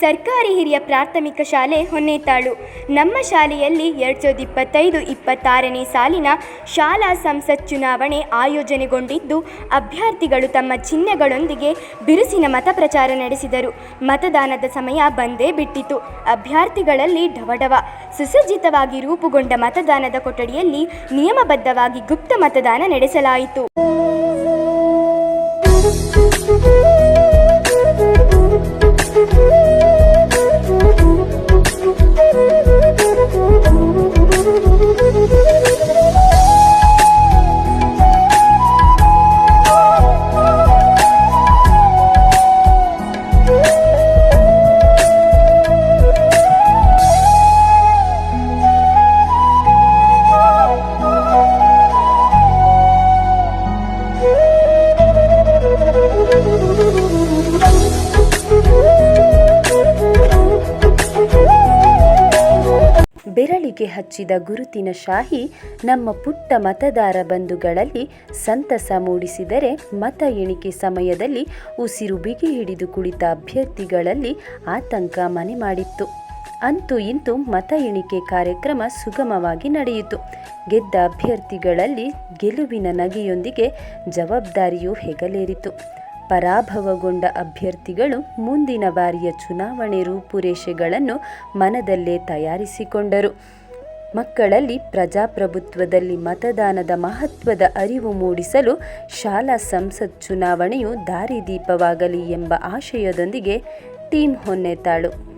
ಸರ್ಕಾರಿ ಹಿರಿಯ ಪ್ರಾಥಮಿಕ ಶಾಲೆ ಹೊನ್ನೇತಾಳು. ನಮ್ಮ ಶಾಲೆಯಲ್ಲಿ ಎರಡು ಸಾವಿರದ ಇಪ್ಪತ್ತೈದು, ಇಪ್ಪತ್ತಾರನೇ ಸಾಲಿನ ಶಾಲಾ ಸಂಸತ್ ಚುನಾವಣೆ ಆಯೋಜನೆಗೊಂಡಿದ್ದು, ಅಭ್ಯರ್ಥಿಗಳು ತಮ್ಮ ಚಿಹ್ನೆಗಳೊಂದಿಗೆ ಬಿರುಸಿನ ಮತ ಪ್ರಚಾರ ನಡೆಸಿದರು. ಮತದಾನದ ಸಮಯ ಬಂದೇ ಬಿಟ್ಟಿತು. ಅಭ್ಯರ್ಥಿಗಳಲ್ಲಿ ಢವಢವ. ಸುಸಜ್ಜಿತವಾಗಿ ರೂಪುಗೊಂಡ ಮತದಾನದ ಕೊಠಡಿಯಲ್ಲಿ ನಿಯಮಬದ್ಧವಾಗಿ ಗುಪ್ತ ಮತದಾನ ನಡೆಸಲಾಯಿತು. ಬೆರಳಿಗೆ ಹಚ್ಚಿದ ಗುರುತಿನ ಶಾಹಿ ನಮ್ಮ ಪುಟ್ಟ ಮತದಾರ ಬಂಧುಗಳಲ್ಲಿ ಸಂತಸ ಮೂಡಿಸಿದರೆ ಮತ ಎಣಿಕೆ ಸಮಯದಲ್ಲಿ ಉಸಿರು ಬಿಗಿ ಹಿಡಿದು ಕುಳಿತ ಅಭ್ಯರ್ಥಿಗಳಲ್ಲಿ ಆತಂಕ ಮನೆ ಮಾಡಿತ್ತು. ಅಂತೂ ಇಂತೂ ಮತ ಎಣಿಕೆ ಕಾರ್ಯಕ್ರಮ ಸುಗಮವಾಗಿ ನಡೆಯಿತು. ಗೆದ್ದ ಅಭ್ಯರ್ಥಿಗಳಲ್ಲಿ ಗೆಲುವಿನ ನಗೆಯೊಂದಿಗೆ ಜವಾಬ್ದಾರಿಯೂ ಹೆಗಲೇರಿತು. ಪರಾಭವಗೊಂಡ ಅಭ್ಯರ್ಥಿಗಳು ಮುಂದಿನ ಬಾರಿಯ ಚುನಾವಣೆ ರೂಪುರೇಷೆಗಳನ್ನು ಮನದಲ್ಲೇ ತಯಾರಿಸಿಕೊಂಡರು. ಮಕ್ಕಳಲ್ಲಿ ಪ್ರಜಾಪ್ರಭುತ್ವದಲ್ಲಿ ಮತದಾನದ ಮಹತ್ವದ ಅರಿವು ಮೂಡಿಸಲು ಶಾಲಾ ಸಂಸತ್ ಚುನಾವಣೆಯು ದಾರಿದೀಪವಾಗಲಿ ಎಂಬ ಆಶಯದೊಂದಿಗೆ ಟೀಮ್ ಹೊನ್ನೆತಾಳು.